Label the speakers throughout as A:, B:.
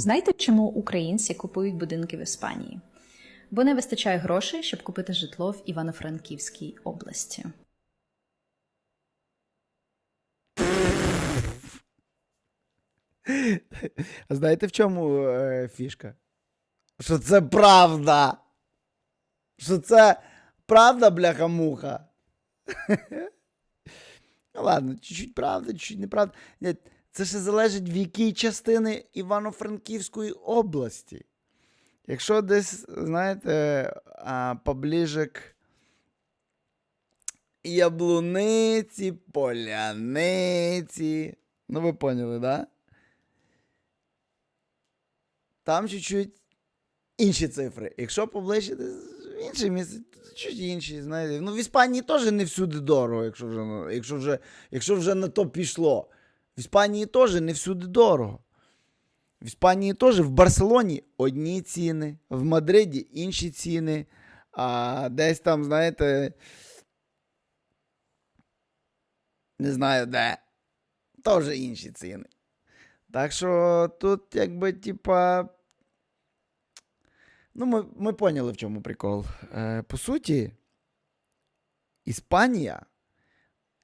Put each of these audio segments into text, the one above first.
A: Знаєте, чому українці купують будинки в Іспанії? Бо не вистачає грошей, щоб купити житло в Івано-Франківській області.
B: А знаєте, в чому е, фішка? Що це правда. Що це правда, бляха-муха. Ну ладно, чуть-чуть правда, чуть-чуть неправда. Це ще залежить в якій частини Івано-Франківської області. Якщо десь, знаєте, а, поближе к Яблуниці, поляниці. Ну, ви поняли, да? Там чуть-чуть інші цифри. Якщо поближче в інше місце, то чуть інші, знаєте. Ну, в Іспанії теж не всюди дорого, якщо вже, якщо вже, якщо вже на то пішло. В Іспанії теж не всюди дорого. В Іспанії теж в Барселоні одні ціни, в Мадриді інші ціни, а десь там, знаєте, не знаю де, теж інші ціни. Так що тут, якби, типа. Ну, ми, ми поняли, в чому прикол. Е, по суті, Іспанія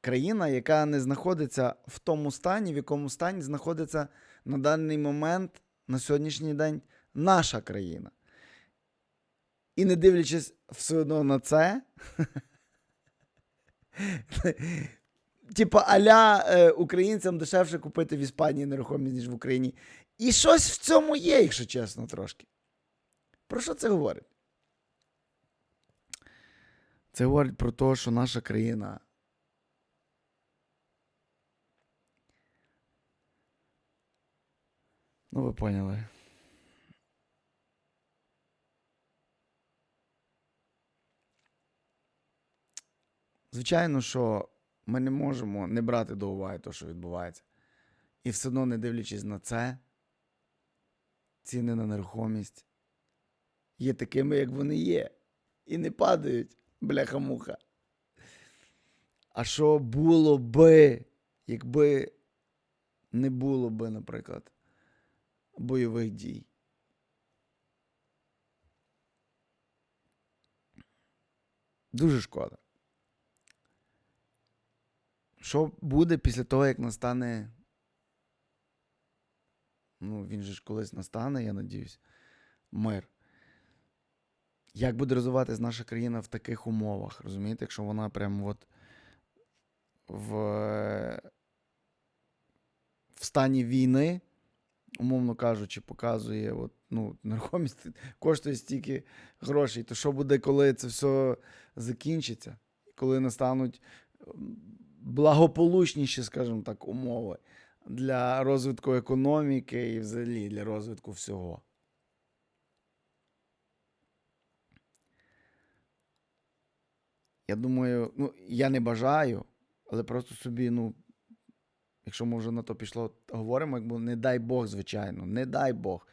B: країна, яка не знаходиться в тому стані, в якому стані знаходиться на даний момент, на сьогоднішній день, наша країна. І не дивлячись все одно на це, типа аля е, українцям дешевше купити в Іспанії нерухомість, ніж в Україні. І щось в цьому є, якщо чесно, трошки. Про що це говорить? Це говорить про те, що наша країна. Ну, ви поняли. Звичайно, що ми не можемо не брати до уваги те, що відбувається. І все одно, не дивлячись на це, ціни на нерухомість є такими, як вони є. І не падають, бляха-муха. А що було би, якби не було би, наприклад, бойових дій? Дуже шкода. Що буде після того, як настане. Ну, він же ж колись настане, я надіюсь, мир. Як буде розвиватись наша країна в таких умовах? Розумієте, якщо вона прямо от в, в стані війни, умовно кажучи, показує, от, ну, нерухомість коштує стільки грошей, то що буде, коли це все закінчиться? Коли настануть благополучніші, скажімо так, умови для розвитку економіки і взагалі для розвитку всього? Я думаю, ну, я не бажаю, але просто собі, ну, якщо ми вже на то пішло, говоримо, якби не дай Бог, звичайно, не дай Бог.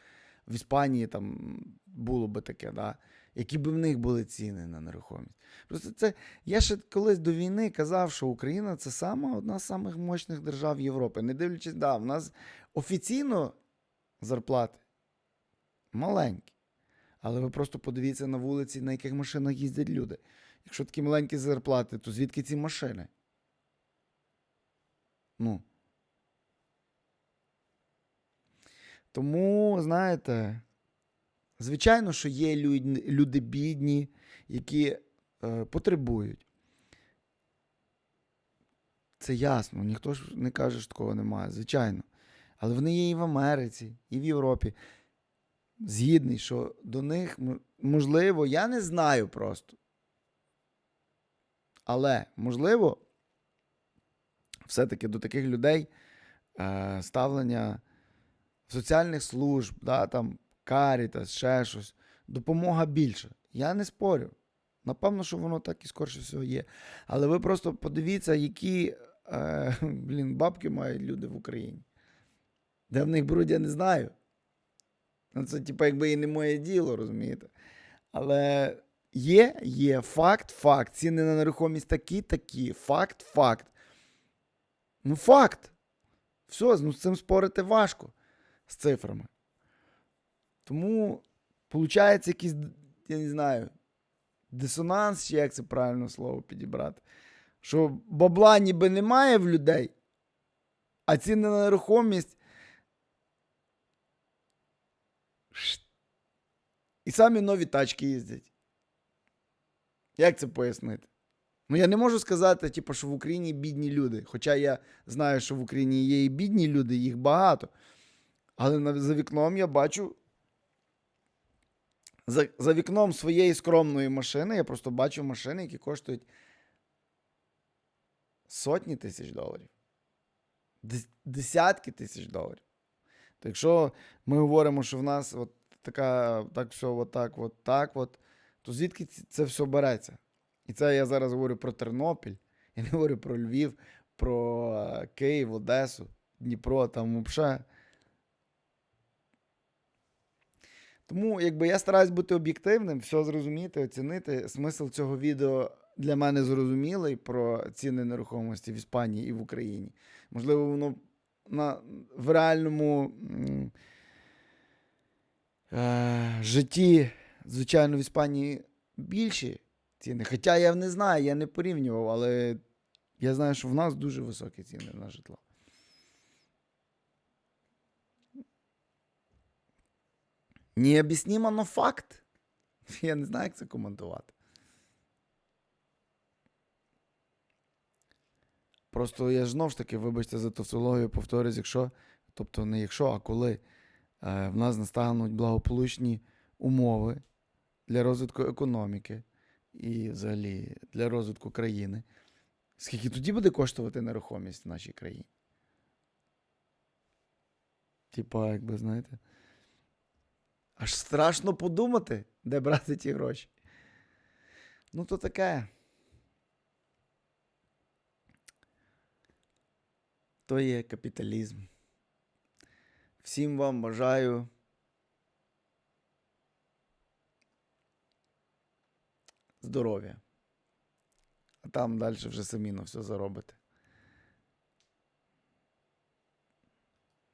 B: В Іспанії там було би таке, да? які б в них були ціни на нерухомість. Просто це я ще колись до війни казав, що Україна це сама одна з самих мощних держав Європи. Не дивлячись, да, в нас офіційно зарплати маленькі. Але ви просто подивіться на вулиці, на яких машинах їздять люди. Якщо такі маленькі зарплати, то звідки ці машини? Ну. Тому, знаєте, звичайно, що є люд- люди бідні, які е, потребують. Це ясно, ніхто ж не каже, що такого немає, звичайно. Але вони є і в Америці, і в Європі. Згідний, що до них, можливо, я не знаю просто. Але, можливо, все-таки до таких людей е, ставлення соціальних служб, да, там, Карітас, ще щось, допомога більша. Я не спорю. Напевно, що воно так і скорше всього є. Але ви просто подивіться, які е, блін, бабки мають люди в Україні. Де в них беруть, я не знаю. Ну, це, типу, якби і не моє діло, розумієте? Але є, є, факт, факт. Ціни на нерухомість такі, такі. Факт, факт. Ну, факт. Все, ну з цим спорити важко з цифрами. Тому виходить якийсь, я не знаю, дисонанс, чи як це правильно слово підібрати. Що бабла ніби немає в людей, а ціни на нерухомість. І самі нові тачки їздять. Як це пояснити? Ну, я не можу сказати, типу, що в Україні бідні люди. Хоча я знаю, що в Україні є і бідні люди, їх багато. Але за вікном я бачу. За, за вікном своєї скромної машини я просто бачу машини, які коштують сотні тисяч доларів. Десятки тисяч доларів. То якщо ми говоримо, що в нас от така, так все, от так, от так, от, то звідки це все береться? І це я зараз говорю про Тернопіль, я не говорю про Львів, про е, Київ, Одесу, Дніпро, там взагалі. Тому якби я стараюсь бути об'єктивним, все зрозуміти, оцінити. Смисл цього відео для мене зрозумілий про ціни нерухомості в Іспанії і в Україні. Можливо, воно на, в реальному е, житті, звичайно, в Іспанії більші ціни. Хоча я не знаю, я не порівнював, але я знаю, що в нас дуже високі ціни на житло. Необ'яснимо, но факт. Я не знаю, як це коментувати. Просто я ж знов ж таки, вибачте за тавтологію, повторюсь, якщо, тобто не якщо, а коли е, в нас настануть благополучні умови для розвитку економіки і взагалі для розвитку країни, скільки тоді буде коштувати нерухомість в нашій країні? Типа, якби знаєте. Аж страшно подумати, де брати ті гроші. Ну, то таке. То є капіталізм. Всім вам бажаю. Здоров'я. А там далі вже самі на все заробите.